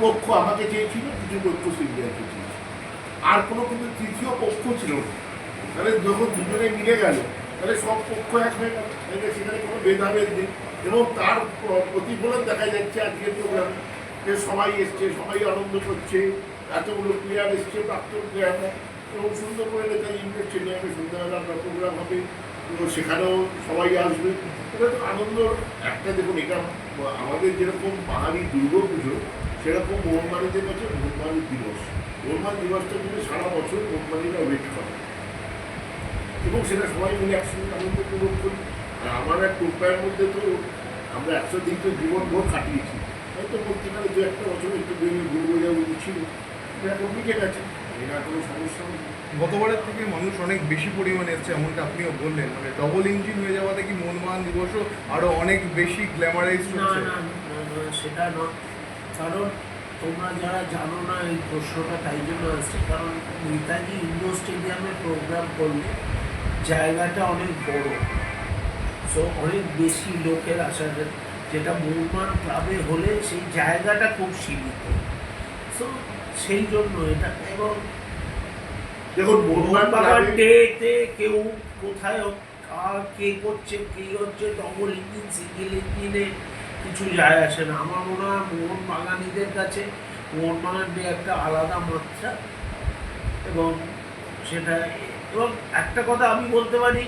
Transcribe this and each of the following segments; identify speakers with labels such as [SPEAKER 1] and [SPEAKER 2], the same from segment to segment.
[SPEAKER 1] পক্ষ আমাকে চেয়েছিল, কিছু পক্ষ সিবিআইকে চেয়েছিল। আর কোনো কিন্তু তৃতীয় পক্ষ ছিল না। তাহলে যখন দুজনে মিলে গেল, তাহলে সব পক্ষ এক হয়ে গেল। সেখানে কোনো ভেদাভেদ নেই। এবং তার প্র- প্রতিফলন দেখা যাচ্ছে আজকের প্রোগ্রামে যে সবাই এসছে, সবাই আনন্দ করছে। এতগুলো প্লেয়ার এসছে, প্রাক্তন প্লেয়াররা এবং সুন্দর করে নেতাজি ইন্ডোর স্টেডিয়ামে সন্ধ্যাবেলা একটা প্রোগ্রাম হবে। এবং সেখানেও সবাই আসবে। এটা তো আনন্দ একটা দেখুন, এটা আমাদের যেরকম বাঙালি দুর্গা পুজো সেরকম মোহনবাড়িদের কাছে মোহনবাড়ি দিবস। মোহনবাড়ি দিবসটা কিন্তু সারা বছর মোহনবাড়িরা ওয়েট করে। এবং সেটা সবাই মিলে একসঙ্গে আনন্দ উপভোগ করি। আর আমার এক টোপায়ের মধ্যে তো আমরা একশো দিন তো জীবন ভোর কাটিয়েছি। হয়তো মধ্যখানে দু একটা বছর একটু বেরিয়ে ভুল বোঝাবুঝি ছিল। এটা মিটে গেছে। এটা কোনো সমস্যা নেই
[SPEAKER 2] গতবারের থেকে মানুষ অনেক বেশি পরিমাণে এসছে এমনটা আপনিও বললেন। মানে ডবল ইঞ্জিন হয়ে যাওয়াতে কি মোহনবাগান দিবসও আরও অনেক বেশি গ্ল্যামারাইজ হচ্ছে?
[SPEAKER 3] সেটা নয়। কারণ তোমরা যারা জানো না এই প্রশ্নটা তাই জন্য আসছে। কারণ নেতাজি ইন্ডোর স্টেডিয়ামে প্রোগ্রাম করলে জায়গাটা অনেক বড়। সো অনেক বেশি লোকের আসার যেটা মোহনবাগান ক্লাবে হলে সেই জায়গাটা খুব সীমিত। সো সেই জন্য এটা এবং
[SPEAKER 1] দেখুন
[SPEAKER 3] ডেতে কেউ কোথায় কার কে করছে কে হচ্ছে ডবল ইঞ্জিন সিঙ্গেল ইঞ্জিনে কিছু যায় আসে না। আমার মনে হয় মোহনবাগানিদের কাছে মোহনবাগান ডে একটা আলাদা মাত্রা এবং সেটা এবং একটা কথা আমি বলতে পারি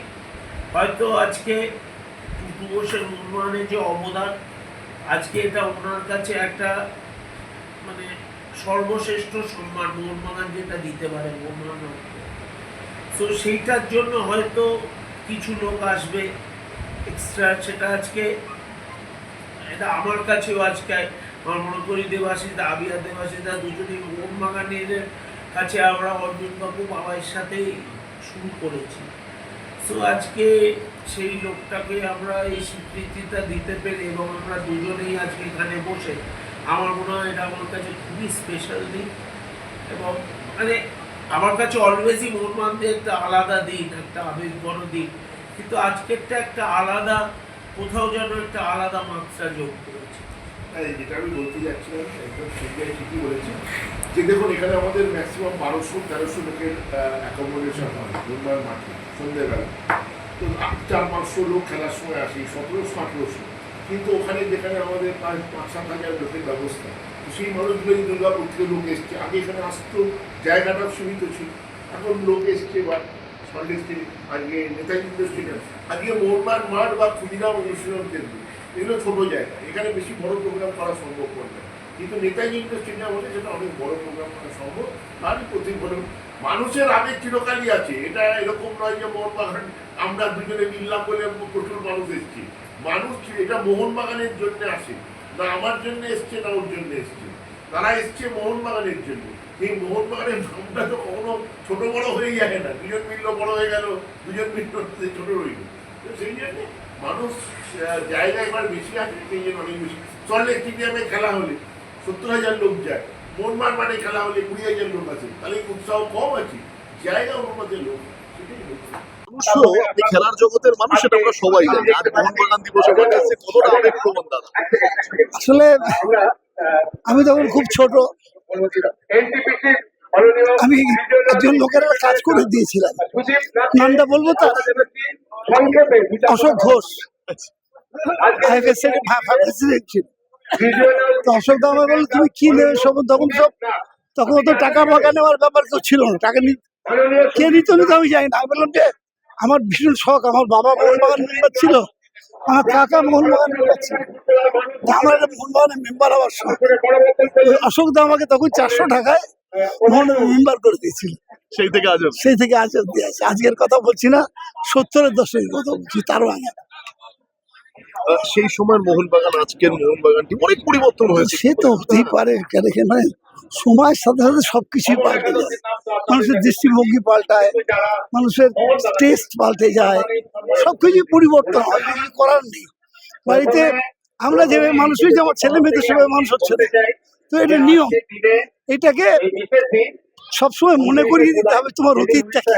[SPEAKER 3] হয়তো আজকে টুটু বোসের মোহনবাগানের যে অবদান আজকে এটা ওনার কাছে একটা মানে সর্বশ্রেষ্ঠ সম্মান মোহনবাগান যেটা দিতে পারে মোহনবাগান তো সেইটার জন্য হয়তো কিছু লোক আসবে এক্সট্রা সেটা আজকে, এটা আমার কাছেও আজকে, আমার মনে করি দেবাশিদা আবিয়া দেবাশিদা দুজনেই মোহনবাগানের কাছে আমরা অর্জুন বাবু বাবার সাথেই শুরু করেছি। তো আজকে সেই লোকটাকে আমরা এই স্বীকৃতিটা দিতে পেরে এবং আমরা দুজনেই আজকে এখানে বসে আমার মনে হয় এটা আমার কাছে খুবই স্পেশাল দিন এবং মানে আমার কাছে অলওয়েজই মোহনবাগানদের একটা আলাদা দিন একটা আবেগঘন দিন। কিন্তু আজকেরটা একটা আলাদা কোথাও যেন একটা আলাদা মাত্রা যোগ করেছে।
[SPEAKER 1] হ্যাঁ, যেটা আমি বলতে যাচ্ছিলাম একদম সেটাই ঠিকই বলেছি যে দেখুন এখানে আমাদের ম্যাক্সিমাম বারোশো তেরোশো লোকের অ্যাকোমোডেশন হয় রোববার মাঠে সন্ধ্যেবেলা। তো চার পাঁচশো লোক খেলার সময় আসে সতেরোশো আঠেরোশো। কিন্তু ওখানে যেখানে আমাদের প্রায় পাঁচ সাত হাজার লোকের ব্যবস্থা। সেই মানুষগুলোই দুর্গাপুর থেকে লোক এসছে। আগে এখানে আসতো জায়গাটা সীমিত ছিল। এখন লোক এসছে বা সন্ডে স্টেডিয়াম আজকে নেতাজি স্টেডিয়াম আজকে মোহনবাগান মাঠ বা ক্ষুদিরাম অনুশীলন কেন্দ্র, এগুলো ছোটো জায়গা। এখানে বেশি বড় প্রোগ্রাম করা সম্ভব করবে কিন্তু নেতাজি ইন্ডোর স্টেডিয়াম হলে সেটা অনেক বড় প্রোগ্রাম করা সম্ভব। আর প্রতিফলন মানুষের আবেগ চিরকালই আছে। এটা এরকম নয় যে মোহনবাগান আমরা দুজনে মিললাম বলে প্রচুর মানুষ এসছে। মানুষ এটা মোহনবাগানের জন্য আসে? না আমার জন্য এসছে না ওর জন্য এসছে? তারা এসছে মোহনবাগানের জন্য। সেই মোহনবাগানের নামটা তো কখনো ছোট বড় হয়ে যায় না। দুজন মিললো, বড় হয়ে গেল, দুজন মিললো ছোট রইল। তো সেই জন্য মানুষ জায়গা এবার বেশি আছে, সেই জন্য অনেক বেশি। চলে স্টেডিয়ামে খেলা হলে সত্তর হাজার লোক যায়। মোহনবাগান মানে খেলা হলে কুড়ি হাজার লোক আছে। তাহলে উৎসাহ কম আছে। জায়গা অনুপাতে লোক
[SPEAKER 4] খেলার জগতের মানুষ সেটা আমরা সবাই জানি। আজ মোহনবাগান দিবসে এসে কতটা আবেগ প্রবণ দাদা?
[SPEAKER 5] আসলে আমি তখন খুব ছোট। আমি একজন লোকের কাজ করে দিয়েছিলাম। নামটা বলব তো? অশোক ঘোষ। অশোক দা আমাকে বলল তুমি কি নেবে? সব তখন সব তখন তো টাকা ফাঁকা নেওয়ার ব্যাপার তো ছিল না। টাকা নি কে নিত আমি জানি না। আমি বললাম যে আমার ভীষণ শখ আমার বাবা মোহনবাগান মেম্বার ছিল। আমার কাকা মোহনবাগান মেম্বার ছিল। আমার মোহনবাগানের মেম্বার হওয়ার শখ। অশোক দা আমাকে তখন চারশো টাকায় মোহনের মেম্বার করে দিয়েছিল।
[SPEAKER 4] সেই থেকে আজ
[SPEAKER 5] সেই থেকে আজ অব্দি আছে। আজকের কথা বলছি না সত্তরের দশকের কথা বলছি তারও আগে।
[SPEAKER 4] সেই সময় মোহনবাগান, আজকের মোহনবাগানটি অনেক পরিবর্তন হয়েছে।
[SPEAKER 5] সে তো হতেই পারে, কেন কেন সময়ের সাথে সাথে সবকিছুই পাল্টে যায়। মানুষের দৃষ্টিভঙ্গি পাল্টায়, মানুষের টেস্ট পাল্টে যায়, সবকিছুই পরিবর্তন হয়, কিছু করার নেই। বাড়িতে আমরা যেভাবে মানুষই যেমন ছেলে মেয়েদের সেভাবে মানুষ হচ্ছে তো এটা নিয়ম। এটাকে সবসময় মনে করিয়ে দিতে হবে তোমার অতীতটাকে।